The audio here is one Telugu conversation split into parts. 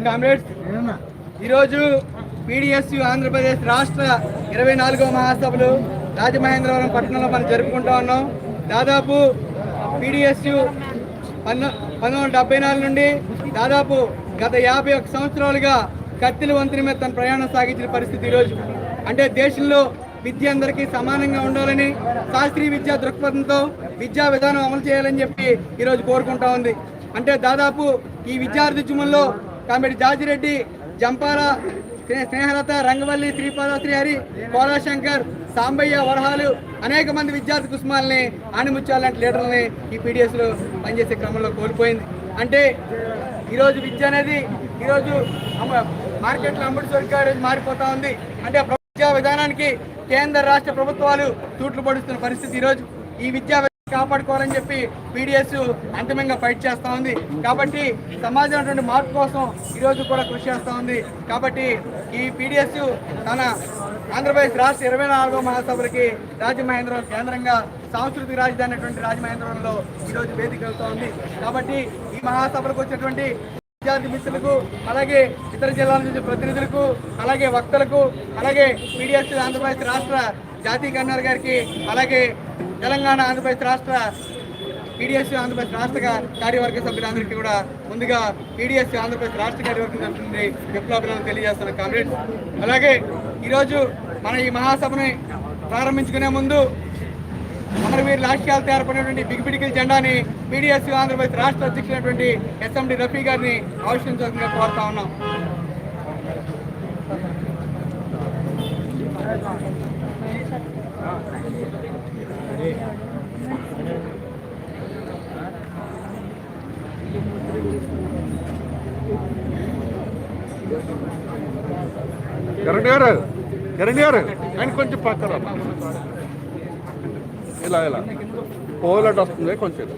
డియర్ కామ్రేడ్స్ ఈరోజు పీడిఎస్యు ఆంధ్రప్రదేశ్ రాష్ట్ర ఇరవై నాలుగవ మహాసభలు రాజమహేంద్రవరం పట్టణంలో మనం జరుపుకుంటా ఉన్నాం. దాదాపు పీడిఎస్యు పంతొమ్మిది వందల డెబ్బై నాలుగు నుండి దాదాపు గత యాభై ఒక్క సంవత్సరాలుగా కత్తిల వంతుని మీద తన ప్రయాణం సాగించిన పరిస్థితి ఈరోజు. అంటే దేశంలో విద్య అందరికీ సమానంగా ఉండాలని శాస్త్రీయ విద్యా దృక్పథంతో విద్యా విధానం అమలు చేయాలని చెప్పి ఈరోజు కోరుకుంటా ఉంది. అంటే దాదాపు ఈ విద్యార్థి జుమంలో కామెడి జాజిరెడ్డి జంపాల స్నేహలత రంగవల్లి శ్రీపాద శ్రీహరి కోలాశంకర్ సాంబయ్య వరహాలు అనేక మంది విద్యార్థి కుసుమాలని ఆణిముత్యాల లాంటి లీడర్లని ఈ పీడిఎస్లో పనిచేసే క్రమంలో కోల్పోయింది. అంటే ఈరోజు విద్య అనేది ఈరోజు అమ్మ- మార్కెట్లో అమ్ముడు సరిగ్గా మారిపోతా ఉంది. అంటే విద్యా విధానానికి కేంద్ర రాష్ట్ర ప్రభుత్వాలు తూట్లు పడుస్తున్న పరిస్థితి ఈరోజు. ఈ విద్యా కాపాడుకోవాలని చెప్పి పీడిఎస్ అంతిమంగా ఫైట్ చేస్తా ఉంది. కాబట్టి సమాజం మార్పు కోసం ఈరోజు కూడా కృషి చేస్తూ ఉంది. కాబట్టి ఈ పీడిఎస్ తన ఆంధ్రప్రదేశ్ రాష్ట్ర ఇరవై నాలుగో మహాసభలకి రాజమహేంద్రవరం కేంద్రంగా సాంస్కృతిక రాజధాని అయినటువంటి రాజమహేంద్రవరంలో ఈరోజు వేదిక వెళ్తూ ఉంది. కాబట్టి ఈ మహాసభలకు వచ్చినటువంటి విద్యార్థి మిత్రులకు అలాగే ఇతర జిల్లాల నుంచి ప్రతినిధులకు అలాగే వక్తలకు అలాగే పీడిఎస్ ఆంధ్రప్రదేశ్ రాష్ట్ర జాతీయ కన్వీనర్ గారికి అలాగే తెలంగాణ ఆంధ్రప్రదేశ్ రాష్ట్ర పీడిఎస్ ఆంధ్రప్రదేశ్ రాష్ట్ర కార్యవర్గ సభ్యులందరికీ కూడా ముందుగా పీడిఎస్ ఆంధ్రప్రదేశ్ రాష్ట్ర కార్యవర్గం తరఫున విప్లవాభినందనలు తెలియజేస్తున్న కామ్రేడ్స్. అలాగే ఈరోజు మన ఈ మహాసభని ప్రారంభించుకునే ముందు అమరవీరు లాక్ష్యాలు తయారుపడినటువంటి బిగిపిడికిల్ జెండాని పీడిఎస్ ఆంధ్రప్రదేశ్ రాష్ట్ర అధ్యక్షులైనటువంటి ఎస్ఎండి రఫీ గారిని ఆవిష్కరించాల్సిందిగా కోరుతా ఉన్నాం కిరణ్ గారు కిరణ్ గారు ఆయన కొంచెం పక్కన ఇలా ఇలా. పోలట్ వస్తుంది కొంచెం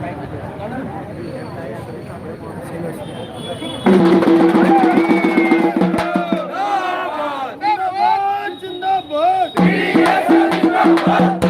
ఇలా. जाति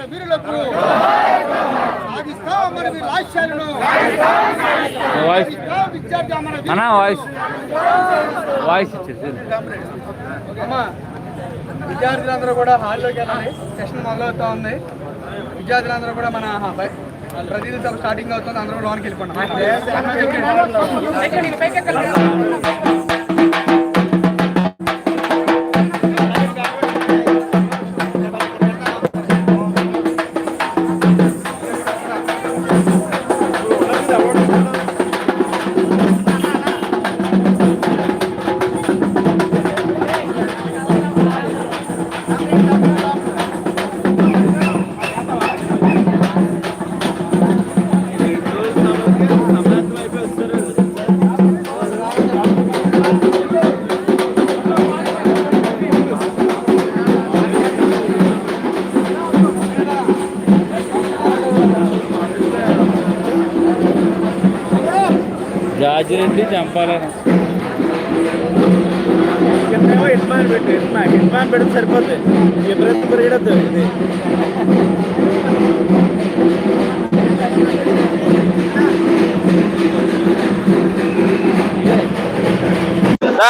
అమర వీరులకు సాగిస్తా వాయిస్. విద్యార్థి అన్నా. వాయిస్. వాయిస్ ఇచ్చేసి. అమ్మా విద్యార్థులందరూ కూడా హాల్లోకి వెళ్ళాలి. సెషన్ మొదలవుతా ఉంది. విద్యార్థులందరూ కూడా మన ప్రతిదీ సభ స్టార్టింగ్ అవుతుంది. అందరూ లోనికి వెళ్ళిపోండి. రాజిరెడ్డి చంపాలని హిట్మాన్ పెట్టు హిట్మాన్ హిట్మాన్ పెడితే సరిపోతుంది ఎప్పుడైతే పెరిగడద్దు ఇది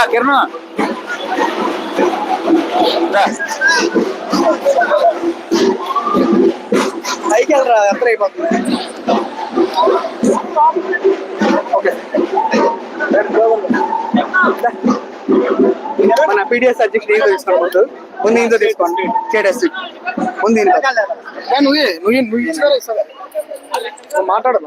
కిరణ్. పైకి వెళ్ళరా ఎത്ര అయిపోతుంది ఓకే. మన పీడిఎస్ అధ్యక్షుడు ఏందో తీసుకోండి ముందు. ముందు ఏందో తీసుకోండి. కేడెస్ ముందు నువ్వే నువ్వు నువ్వు ఇచ్చిన మాట్లాడదు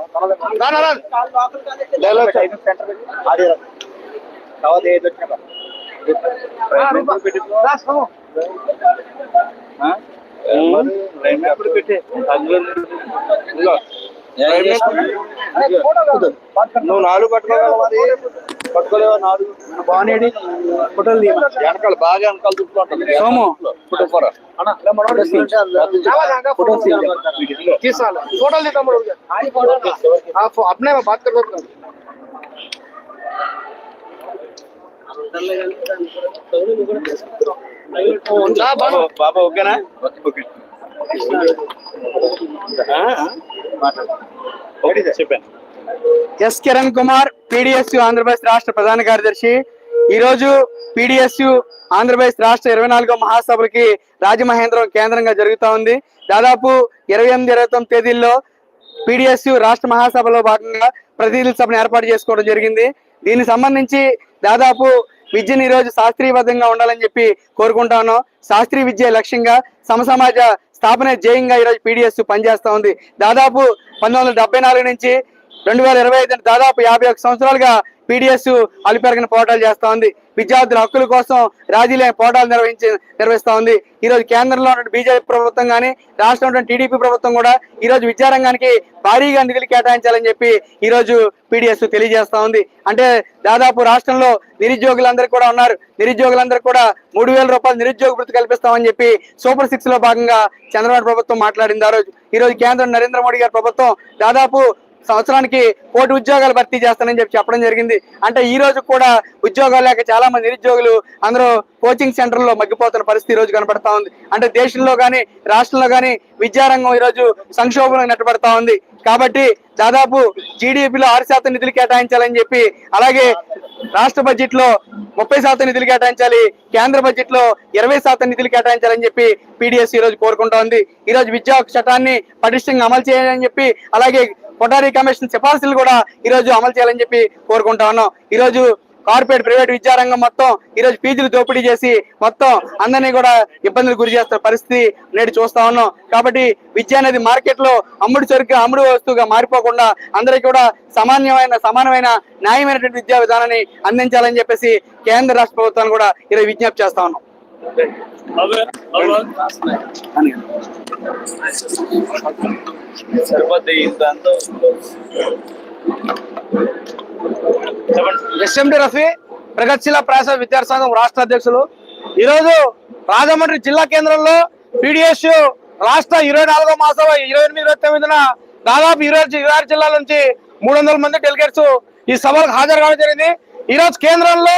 నువ్వు నాలుగు పట్టుకోగలవా అది? పట్టుకోలేవా నాలుగు బానేడి ఫోటోలు వెనకాల బాగా వెనకాల చుట్టుకుంటాను సోము. ఫోటో పోరా ఫోటో తీసాలి ఫోటోలు తీద్దాం అప్నే బాత్ కర్ బాబా ఓకేనా ఓకే ఓకే చెప్పాను ఎస్ కిరణ్ కుమార్ పిడిఎస్యు ఆంధ్రప్రదేశ్ రాష్ట్ర ప్రధాన కార్యదర్శి. ఈ రోజు పిడిఎస్యు ఆంధ్రప్రదేశ్ రాష్ట్ర ఇరవై నాలుగో మహాసభలకి రాజమహేంద్రం కేంద్రంగా జరుగుతా ఉంది. దాదాపు ఇరవై ఎనిమిది ఇరవై తొమ్మిది తేదీల్లో పిడిఎస్యు రాష్ట్ర మహాసభలో భాగంగా ప్రతినిధుల సభను ఏర్పాటు చేసుకోవడం జరిగింది. దీనికి సంబంధించి దాదాపు విద్యను ఈ రోజు శాస్త్రీయబద్ధంగా ఉండాలని చెప్పి కోరుకుంటా ఉన్నాం శాస్త్రీయ విద్య లక్ష్యంగా సమసమాజ స్థాపన జయంగా ఈరోజు పీడిఎస్ పనిచేస్తా ఉంది. దాదాపు పంతొమ్మిది వందల నాలుగు నుంచి రెండు వేల ఇరవై ఐదు దాదాపు యాభై సంవత్సరాలుగా పీడిఎస్ అలిపెరగిన పోరాటాలు చేస్తా ఉంది. విద్యార్థుల హక్కుల కోసం రాజీ లేని పోరాటాలు నిర్వహించి నిర్వహిస్తా ఉంది. ఈ రోజు కేంద్రంలో ఉన్న బీజేపీ ప్రభుత్వం కానీ రాష్ట్రంలో టీడీపీ ప్రభుత్వం కూడా ఈ రోజు విద్యారంగానికి భారీగా నిధులు కేటాయించాలని చెప్పి ఈ రోజు పీడిఎస్ తెలియజేస్తా ఉంది. అంటే దాదాపు రాష్ట్రంలో నిరుద్యోగులందరూ కూడా ఉన్నారు. నిరుద్యోగులందరూ కూడా మూడు వేల రూపాయలు నిరుద్యోగ వృత్తి కల్పిస్తామని చెప్పి సూపర్ సిక్స్లో భాగంగా చంద్రబాబు ప్రభుత్వం మాట్లాడింది ఆ రోజు. ఈ రోజు కేంద్రం నరేంద్ర మోడీ గారి ప్రభుత్వం దాదాపు సంవత్సరానికి కోటి ఉద్యోగాలు భర్తీ చేస్తానని చెప్పి చెప్పడం జరిగింది. అంటే ఈ రోజు కూడా ఉద్యోగాలు లేక చాలా మంది నిరుద్యోగులు అందరూ కోచింగ్ సెంటర్లో మగ్గిపోతున్న పరిస్థితి ఈ రోజు కనబడతా ఉంది. అంటే దేశంలో కానీ రాష్ట్రంలో కానీ విద్యారంగం ఈ రోజు సంక్షోభంలో నెట్టబడతా ఉంది. కాబట్టి దాదాపు జీడిపిలో ఆరు శాతం నిధులు కేటాయించాలని చెప్పి అలాగే రాష్ట్ర బడ్జెట్లో ముప్పై శాతం నిధులు కేటాయించాలి కేంద్ర బడ్జెట్లో ఇరవై శాతం నిధులు కేటాయించాలని చెప్పి పీడిఎస్ ఈ రోజు కోరుకుంటా ఉంది. ఈ రోజు విద్యా చట్టాన్ని పటిష్టంగా అమలు చేయాలని చెప్పి అలాగే కొటారి కమిషన్ సిఫార్సులు కూడా ఈ రోజు అమలు చేయాలని చెప్పి కోరుకుంటా ఉన్నాం. ఈ రోజు కార్పొరేట్ ప్రైవేట్ విద్యారంగం మొత్తం ఈ రోజు ఫీజులు దోపిడీ చేసి మొత్తం అందరినీ కూడా ఇబ్బందులు గురి చేస్తున్న పరిస్థితి నేడు చూస్తా ఉన్నాం. కాబట్టి విద్య అనేది మార్కెట్లో అమ్ముడు సరుకు అమ్ముడు వస్తువుగా మారిపోకుండా అందరికీ కూడా సమాన్యమైన సమానమైన న్యాయమైనటువంటి విద్యా విధానాన్ని అందించాలని చెప్పేసి కేంద్ర రాష్ట్ర ప్రభుత్వాన్ని కూడా ఈరోజు విజ్ఞప్తి చేస్తా ఉన్నాం. ఇంత ఎస్ఎండి రఫీ ప్రగతిశీల ప్రయాస విద్యార్థి సంఘం రాష్ట్ర అధ్యక్షులు. ఈరోజు రాజమండ్రి జిల్లా కేంద్రంలో పీడిఎస్ రాష్ట్ర ఇరవై నాలుగో మాసం ఇరవై ఎనిమిది ఇరవై తొమ్మిదిన దాదాపు ఇరవై ఇరవై ఆరు జిల్లాల నుంచి మూడు వందల మంది డెలిగేట్స్ ఈ సభకు హాజరు కావడం జరిగింది. ఈరోజు కేంద్రంలో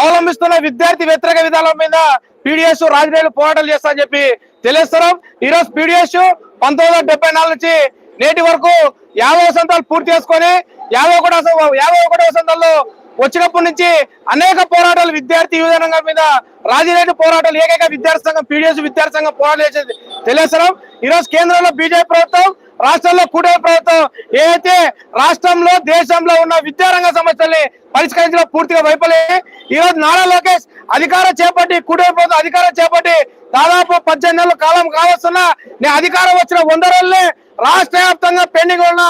అవలంబిస్తున్న విద్యార్థి వ్యతిరేక విధానం మీద పీడిఎస్ రాజకీయాలు పోరాటాలు చేస్తారని చెప్పి తెలియస్తున్నాం ఈరోజు పీడిఎస్ పంతొమ్మిది వందల డెబ్బై నాలుగు నుంచి నేటి వరకు యాభై వసంతాలు పూర్తి చేసుకొని యాభై ఒకటో సం- యాభై ఒకటో వసంతాల్లో వచ్చినప్పటి నుంచి అనేక పోరాటాలు విద్యార్థి యువజనంగం మీద రాజీరెడ్డి పోరాటాలు ఏకైక విద్యార్థి సంఘం పీడిఎస్ విద్యార్థి సంఘం పోరాటాలు చేసేది. తెలియజేస్తున్నాం ఈ రోజు కేంద్రంలో బీజేపీ ప్రభుత్వం రాష్ట్రంలో కూడే ప్రభుత్వం ఏదైతే రాష్ట్రంలో దేశంలో ఉన్న విద్యారంగ సమస్యల్ని పరిష్కరించడం పూర్తిగా వైఫల్యం ఈ రోజు నారా లోకేష్ అధికారం చేపట్టి కూడే ప్రభుత్వం అధికారం చేపట్టి దాదాపు పద్దెనిమిది నెలల కాలం కావస్తున్నా నేను అధికారం వచ్చిన వంద రోజులే రాష్ట్ర వ్యాప్తంగా పెండింగ్ ఉన్న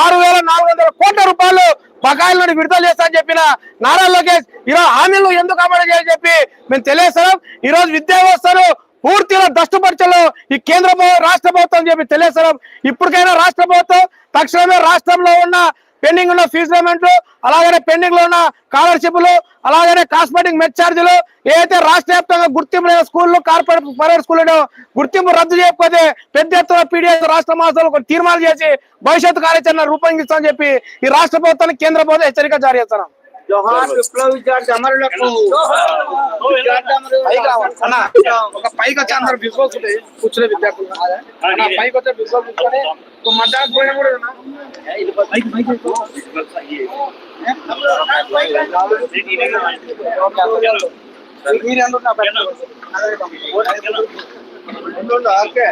ఆరు వేల నాలుగు వందల కోట్ల రూపాయలు బకాయిల నుండి విడుదల చేస్తా అని చెప్పిన నారా లోకేష్ ఈరోజు హామీలు ఎందుకు అమలు చేయాలని చెప్పి మేము తెలియజేస్తున్నాం. ఈ రోజు విద్యా వ్యవస్థను పూర్తిగా దష్టపరచలో ఈ కేంద్ర ప్రభుత్వం రాష్ట్ర ప్రభుత్వం చెప్పి తెలియజేస్తున్నాం ఇప్పటికైనా రాష్ట్ర ప్రభుత్వం తక్షణమే రాష్ట్రంలో ఉన్న పెండింగ్ ఉన్న ఫీజు పేమెంట్లు అలాగనే పెండింగ్లో ఉన్న స్కాలర్షిప్లు అలాగనే కాస్మెటిక్ మెడ్ ఛార్జీలు ఏదైతే రాష్ట్ర వ్యాప్తంగా గుర్తింపు లేని స్కూళ్ళు కార్పొరేట్ ప్రైవేట్ స్కూళ్ళు గుర్తింపు రద్దు చేయకపోతే పెద్ద ఎత్తున పీడిఎస్ రాష్ట్ర మాసాలు తీర్మానం చేసి భవిష్యత్తు కార్యాచరణ రూపొందిస్తామని చెప్పి ఈ రాష్ట్ర ప్రభుత్వానికి కేంద్ర ప్రభుత్వం హెచ్చరిక జారీ చేస్తున్నాం. జోహార్ విప్లవ విద్యార్థి అమరులకు విద్యార్థి అమరులకు పైకి రావాలి. అన్న, ఒక పైకి వచ్చి అందరు బిజినెస్ కూర్చునే విద్యార్థులు అన్న, పైకి వచ్చే బిజినెస్ కూర్చొని ఒక మధ్యాహ్నం భోజనం కూడా ఉన్నా మీరు ఎందుకు నా పైన? ఉండు, ఉండు, ఓకే